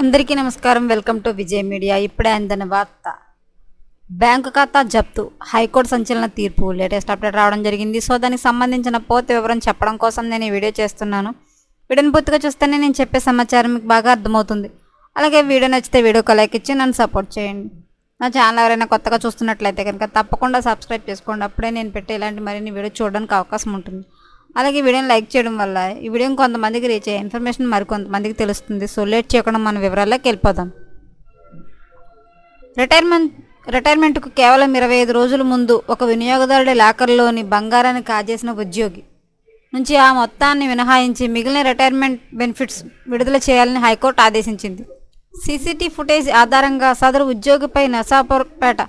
అందరికీ నమస్కారం. Welcome to Vijay media. ఇప్పుడే అందిన వార్త. బ్యాంకు ఖాతా జప్తు. హైకోర్టు సంచలన తీర్పు. లేటెస్ట్ అప్డేట్ రావడం జరిగింది. సో దానికి సంబంధించిన పూర్తి వివరం చెప్పడం కోసం నేను ఈ వీడియో చేస్తున్నాను. వీడియోని పూర్తిగా చూస్తేనే నేను చెప్పే సమాచారం మీకు బాగా అర్థమవుతుంది. అలాగే వీడియో నచ్చితే వీడియోకి లైక్ ఇచ్చి నన్ను సపోర్ట్ చేయండి. నా ఛానల్ ఎవరైనా కొత్తగా చూస్తున్నట్లయితే కనుక తప్పకుండా సబ్స్క్రైబ్ చేసుకోండి. అప్పుడే నేను పెట్టే ఇలాంటి మరిన్ని వీడియో చూడడానికి అవకాశం ఉంటుంది. అలాగే వీడియోని లైక్ చేయడం వల్ల ఈ వీడియోని కొంతమందికి రీచ్ అయ్యే ఇన్ఫర్మేషన్ మరికొంతమందికి తెలుస్తుంది. సో లేట్ చేయకుండా మన వివరాల్లోకి వెళ్ళిపోదాం. రిటైర్మెంట్ రిటైర్మెంట్కు కేవలం ఇరవై ఐదు రోజుల ముందు ఒక వినియోగదారుడి లాకర్లోని బంగారాన్ని కాజేసిన ఉద్యోగి నుంచి ఆ మొత్తాన్ని మినహాయించి మిగిలిన రిటైర్మెంట్ బెనిఫిట్స్ విడుదల చేయాలని హైకోర్టు ఆదేశించింది. సీసీటీ ఫుటేజ్ ఆధారంగా సదరు ఉద్యోగిపై నర్సాపూర్పేట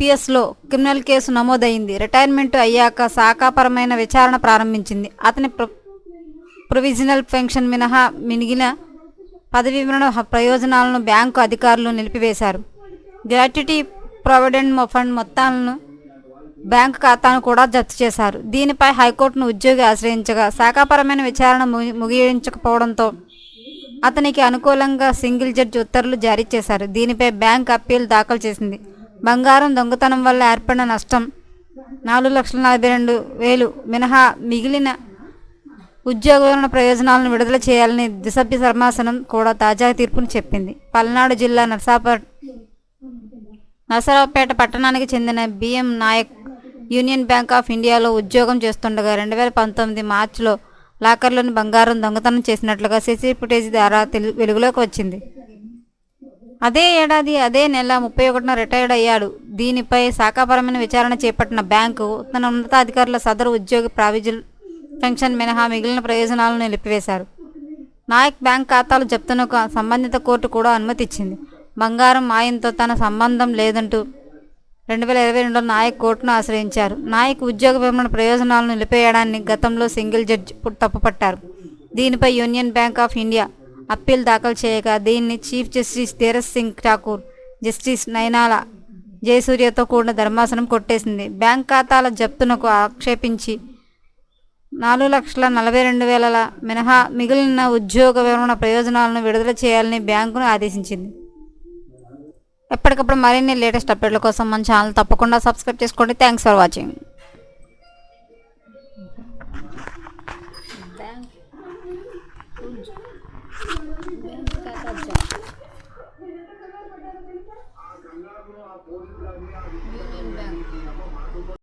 పిఎస్లో క్రిమినల్ కేసు నమోదైంది. రిటైర్మెంట్ అయ్యాక శాఖాపరమైన విచారణ ప్రారంభించింది. అతని ప్రొవిజనల్ పెన్షన్ మినహా మిగిలిన పదవి వివరణ ప్రయోజనాలను బ్యాంకు అధికారులు నిలిపివేశారు. గ్రాట్యుటీ ప్రావిడెంట్ ఫండ్ మొత్తాలను బ్యాంకు ఖాతాను కూడా జప్తు చేశారు. దీనిపై హైకోర్టును ఉద్యోగి ఆశ్రయించగా శాఖాపరమైన విచారణ ముగి- ముగించకపోవడంతో అతనికి అనుకూలంగా సింగిల్ జడ్జి ఉత్తర్వులు జారీ చేశారు. దీనిపై బ్యాంక్ అప్పీల్ దాఖలు చేసింది. బంగారం దొంగతనం వల్ల ఏర్పడిన నష్టం. నాలుగు లక్షల నలభై రెండు వేలు మినహా మిగిలిన ఉద్యోగులను ప్రయోజనాలను విడుదల చేయాలని ద్విసభ్య ధర్మాసనం కూడా తాజా తీర్పును చెప్పింది. పల్నాడు జిల్లా నర్సాప నరసరావుపేట పట్టణానికి చెందిన B M Naik union bank of ఇండియాలో ఉద్యోగం చేస్తుండగా రెండు వేల పంతొమ్మిది మార్చిలో లాకర్లోని బంగారం దొంగతనం చేసినట్లుగా సీసీ ఫుటేజ్ ద్వారా తెలు- వెలుగులోకి వచ్చింది. అదే ఏడాది అదే నెల ముప్పై ఒకటిన రిటైర్డ్ అయ్యాడు. దీనిపై శాఖాపరమైన విచారణ చేపట్టిన బ్యాంకు తన ఉన్నతాధికారుల సదరు ఉద్యోగి ప్రావిజల్ పెన్షన్ మినహా మిగిలిన ప్రయోజనాలను నిలిపివేశారు. నాయక్ బ్యాంక్ ఖాతాలు జప్తునకు సంబంధిత కోర్టు కూడా అనుమతి ఇచ్చింది బంగారం మాయంతో తన సంబంధం లేదంటూ రెండు వేల ఇరవై రెండులో నాయక్ కోర్టును ఆశ్రయించారు. నాయక్ ఉద్యోగ విరమణ ప్రయోజనాలను నిలిపేయడాన్ని గతంలో సింగిల్ జడ్జి తప్పుపట్టారు. దీనిపై union bank of India appeal దాఖలు చేయగా దీన్ని chief justice Dhiraj Singh Thakur justice Ninala జయసూర్యతో కూడిన ధర్మాసనం కొట్టేసింది. బ్యాంక్ ఖాతాల జప్తునకు ఆక్షేపించి నాలుగు లక్షల నలభై రెండు వేల మినహా మిగిలిన ఉద్యోగ వివరణ ప్రయోజనాలను విడుదల చేయాలని బ్యాంకును ఆదేశించింది. ఎప్పటికప్పుడు మరిన్ని లేటెస్ట్ అప్డేట్ల కోసం మన ఛానల్ తప్పకుండా సబ్స్క్రైబ్ చేసుకోండి. Thanks for watching. Union Bank.